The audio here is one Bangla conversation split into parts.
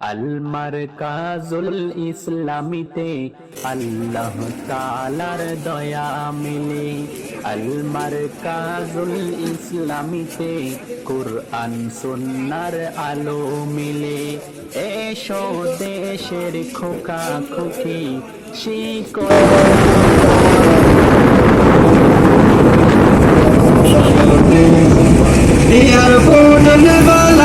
আলমার কাজুল ইসলামিতে আল্লাহ তালার দয়া মিলে। আলমার কাজুল ইসলামিতে কুরআন, সুন্নার আলো মিলে। এসো দেশের খোকা খুকি লেভেল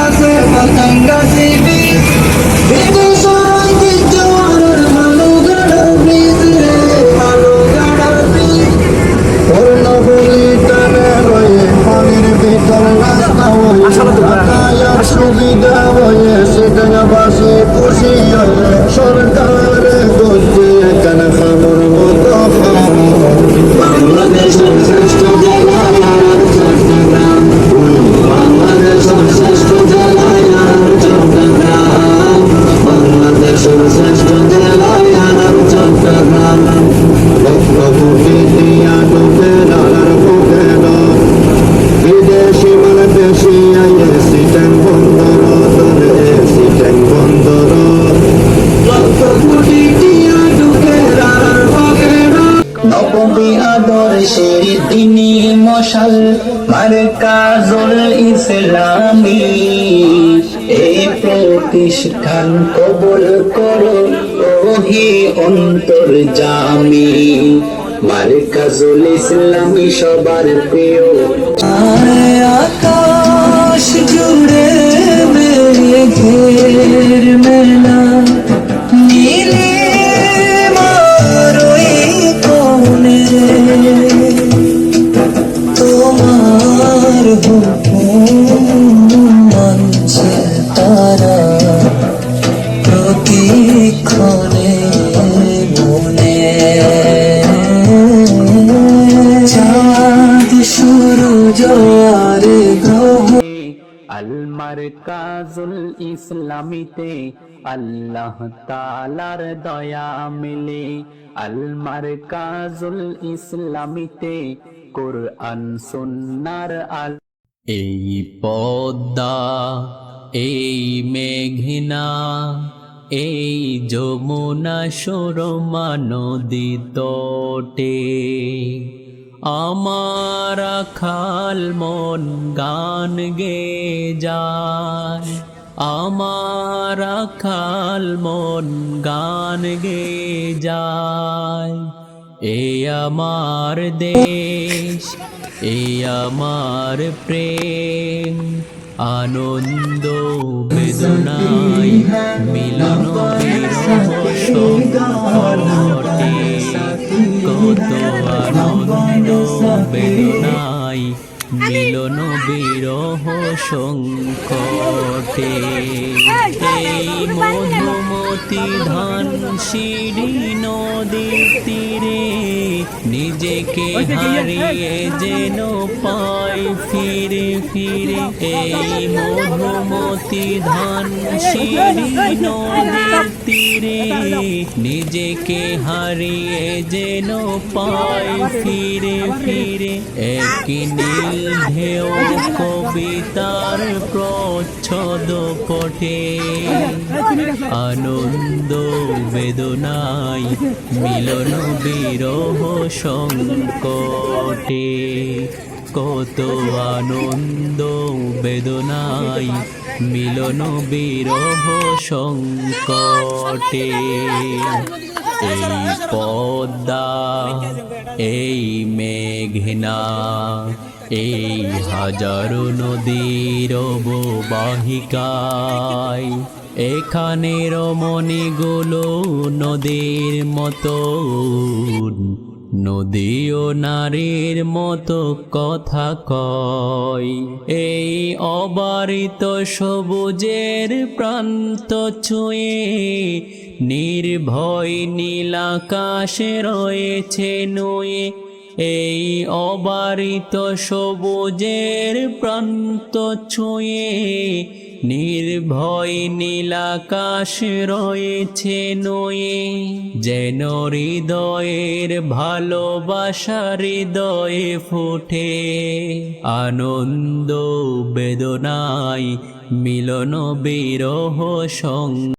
তিনি মশাল মার্কাজুল ইসলামী। এই প্রতিষ্ঠান কবুল করো ওহি অন্তর জামি মার্কাজুল ইসলামী সবার প্রিয়। আকাশ জুড়ে আলমার কাজুল ইসলামিতে আল্লাহ তালার দয়া মিলে। আলমার কাজুল ইসলামিতে কোরআন, সুন্নার আল এই পদ্মা, এই মেঘনা, এই যমুনা সুরমা নদী তটে। আমার খাল মন গান গে যায়। আমার খাল মন গান গে যায়। এ আমার দেশ এ আমার প্রেম আনন্দ বেদনাই মিলন কত বেদনাই মিলন বিরহ সংকটে এই মধুমতি ধান সিঁড়ি তীরে নিজেকে হারিয়ে যেন পাই ফিরে ফিরে এই মধুমতি ধান সিঁড়ি নদীর তীরে। নিজেকে হারিয়ে যেন পাই ফিরে ফিরে এক নীল ঢেউ কবিতার প্রচ্ছদ পটে আনন্দ বেদনাই মিলন বিরহ সংকটে কত আনন্দ বেদনাই মিলন বিরহ সংকটে এই পদ্মা, এই মেঘনা, এই হাজারো নদীর অববাহিকায় এখানে রমণীগুলো নদীর মতো নদী ও নারীর মতো কথা কয়। এই অবারিত সবুজের প্রান্ত ছুঁয়ে নির্ভয় নীলাকাশে রয়েছে নুয়ে। এই অবারিত সবুজের প্রান্ত ছুঁয়ে নির্ভয় নীলাকাশ রয়েছে নয়ে যেন হৃদয়ের ভালোবাসা হৃদয়ে ফোটে। আনন্দ বেদনায় মিলন বিরহ সঙ্গ